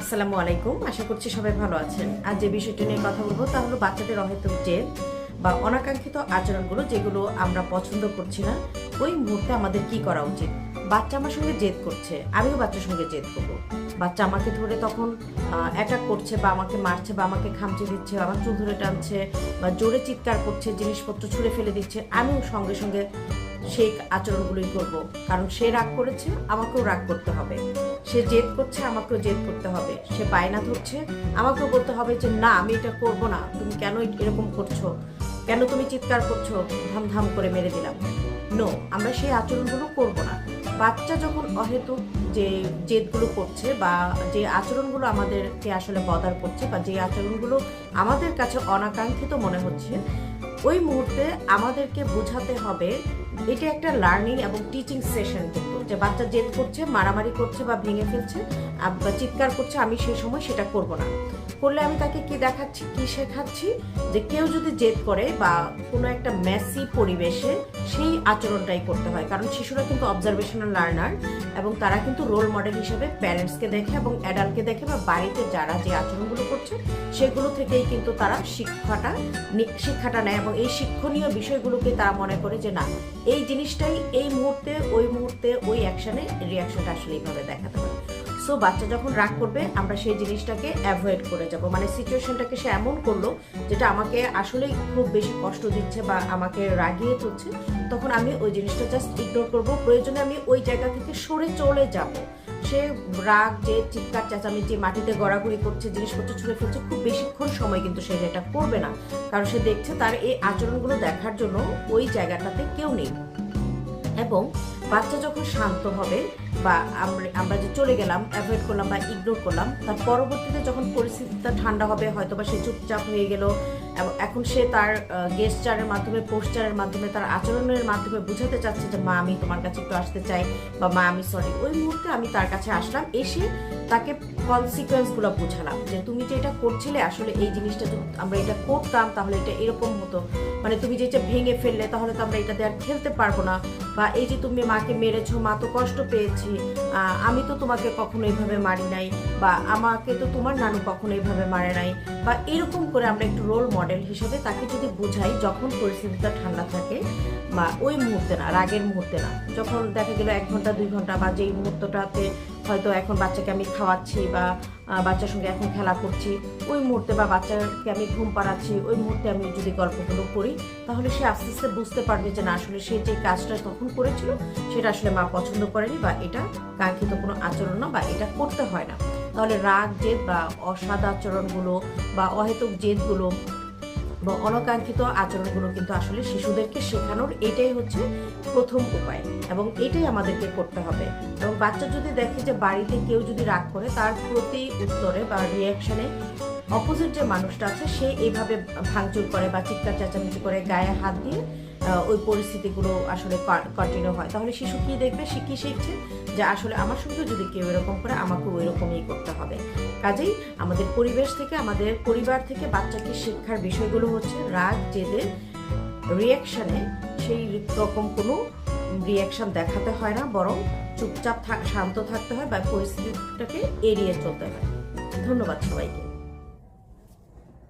আসসালামু আলাইকুম। আশা করছি সবাই ভালো আছেন। আর যে বিষয়টি নিয়ে কথা বলব তা হলো বাচ্চাদের অহেতুক জেদ বা অনাকাঙ্ক্ষিত আচরণগুলো যেগুলো আমরা পছন্দ করছি না। ওই মুহূর্তে আমাদের কি করা উচিত? বাচ্চা আমার সঙ্গে জেদ করছে, আমিও বাচ্চার সঙ্গে জেদ করব। বাচ্চা আমাকে ধরে তখন অ্যাটাক করছে বা আমাকে মারছে বা আমাকে খামচে দিচ্ছে, আমার চুল ধরে টানছে বা জোরে চিৎকার করছে, জিনিসপত্র ছুঁড়ে ফেলে দিচ্ছে, আমিও সঙ্গে সঙ্গে সেই আচরণগুলোই করব। কারণ সে রাগ করেছে, আমাকেও রাগ করতে হবে। সে জেদ করছে, আমাকেও জেদ করতে হবে। সে বায়না ধরছে, আমাকেও বলতে হবে যে, না, আমি এটা করব না। তুমি কেন এরকম করছ? কেন তুমি চিৎকার করছ? ধাম ধাম করে মেরে দিলাম। নো আমরা সেই আচরণগুলো করব না। বাচ্চা যখন অহেতুক যে জেদগুলো করছে বা যে আচরণগুলো আমাদেরকে আসলে বদার করছে বা যে আচরণগুলো আমাদের কাছে অনাকাঙ্ক্ষিত মনে হচ্ছে, ওই মুহূর্তে আমাদেরকে বোঝাতে হবে এটা একটা লার্নিং এবং টিচিং সেশন কিন্তু, যে বাচ্চা জেদ করছে, মারামারি করছে বা ভেঙে ফেলছে বা চিৎকার করছে, আমি সেই সময় সেটা করব না। করলে আমি তাকে কি দেখাচ্ছি, কি শেখাচ্ছি? যে কেউ যদি জেদ করে বা কোনো একটা মেসি পরিবেশে সেই আচরণটাই করতে হয়। কারণ শিশুরা কিন্তু অবজারভেশনাল লার্নার এবং তারা কিন্তু রোল মডেল হিসেবে প্যারেন্টসকে দেখে এবং অ্যাডাল্টকে দেখে বা বাড়িতে যারা যে আচরণগুলো করছে, সেগুলো থেকেই কিন্তু তারা শিক্ষাটা শিক্ষাটা নেয় এবং এই শিক্ষণীয় বিষয়গুলোকে তারা মনে করে যে না, এই জিনিসটাই এই মুহূর্তে, ওই মুহূর্তে, ওই অ্যাকশানে রিয়াকশনটা আসলে এইভাবে দেখাতে হবে সো বাচ্চা যখন রাগ করবে, আমরা সেই জিনিসটাকে অ্যাভয়েড করে যাব। মানে সিচুয়েশনটাকে সে এমন করল, যেটা আমাকে আসলেই খুব বেশি কষ্ট দিচ্ছে বা আমাকে রাগিয়ে তুলছে, তখন আমি ওই জিনিসটা জাস্ট ইগনোর করব। প্রয়োজনে আমি ওই জায়গা থেকে সরে চলে যাব। সে রাগ, যে চিৎকার, চেঁচামেচি, মাটিতে গড়াগড়ি করছে, জিনিসপত্র ছুঁড়ে ফেলছে, খুব বেশিক্ষণ সময় কিন্তু সে এটা করবে না। কারণ সে দেখছে তার এই আচরণগুলো দেখার জন্য ওই জায়গাটাতে কেউ নেই। এবং বাচ্চা যখন শান্ত হবে বা আমরা যে চলে গেলাম অ্যাভয়েড করলাম বা ইগনোর করলাম, তার পরবর্তীতে যখন পরিস্থিতিটা ঠান্ডা হবে হয়তো বা সে চুপচাপ হয়ে গেল এবং এখন সে তার গেস্টারের মাধ্যমে পোস্টারের মাধ্যমে, তার আচরণের মাধ্যমে বুঝাতে চাচ্ছে যে, মা, আমি তোমার কাছে একটু আসতে চাই বা, মা, আমি সরি ওই মুহূর্তে আমি তার কাছে আসলাম, এসে তাকে কনসিকোয়েন্সগুলো বোঝালাম। যে তুমি যে এটা করছিলে, আসলে এই জিনিসটা যদি আমরা এটা করতাম, তাহলে এটা এরকম হতো। মানে তুমি যেটা ভেঙে ফেললে, তাহলে তো আমরা এটাতে আর খেলতে পারব না। বা এই যে তুমি মাকে মেরেছো, মা তো কষ্ট পেয়েছি আমি তো তোমাকে কখনো এইভাবে মারি নাই, বা আমাকে তো তোমার নানু কখনো এইভাবে মারে নাই। বা এরকম করে আমরা একটু রোল মডেল হিসেবে তাকে যদি বোঝাই, যখন পরিস্থিতিটা ঠান্ডা থাকে, বা ওই মুহূর্তে না, রাগের মুহূর্তে না, যখন দেখা গেল এক ঘণ্টা, দুই ঘণ্টা, বা যেই মুহূর্তটাতে হয়তো এখন বাচ্চাকে আমি খাওয়াচ্ছি বা বাচ্চার সঙ্গে এখন খেলা করছি, ওই মুহূর্তে বা বাচ্চাকে আমি ঘুম পাড়াচ্ছি, ওই মুহূর্তে আমি যদি গল্পগুলো করি তাহলে সে আস্তে আস্তে বুঝতে পারবে যে না, আসলে সে যে কাজটা তখন করেছিল, সেটা আসলে মা পছন্দ করেনি বা এটা কাঙ্ক্ষিত কোনো আচরণ না বা এটা করতে হয় না। তাহলে রাগ, জেদ বা অসাদ আচরণগুলো বা অহেতুক জেদগুলো বা অনাকাঙ্ক্ষিত আচরণগুলো কিন্তু আসলে শিশুদেরকে শেখানোর এটাই হচ্ছে প্রথম উপায় এবং এটাই আমাদেরকে করতে হবে। এবং বাচ্চা যদি দেখে যে বাড়িতে কেউ যদি রাগ করে, তার প্রতি উত্তরে বা রিয়াকশনে অপোজিট যে মানুষটা আছে, সে এইভাবে ভাঙচুর করে বা চিৎকার চেঁচামেচি করে, গায়ে হাত দিয়ে ওই পরিস্থিতিগুলো আসলে কন্টিনিউ হয়। তাহলে শিশু কি দেখবে? সে কি শিখছে? যে আসলে আমার সঙ্গে যদি কেউ এরকম করে আমাকে ওই রকমই করতে হবে। কাজেই আমাদের পরিবেশ থেকে, আমাদের পরিবার থেকে বাচ্চাকে শিক্ষার বিষয়গুলো হচ্ছে রাগ, জেদের রিয়াকশানে সেই রকম কোনো রিয়াকশান দেখাতে হয় না, বরং চুপচাপ শান্ত থাকতে হয় বা পরিস্থিতিটাকে এড়িয়ে চলতে হয়। ধন্যবাদ সবাইকে।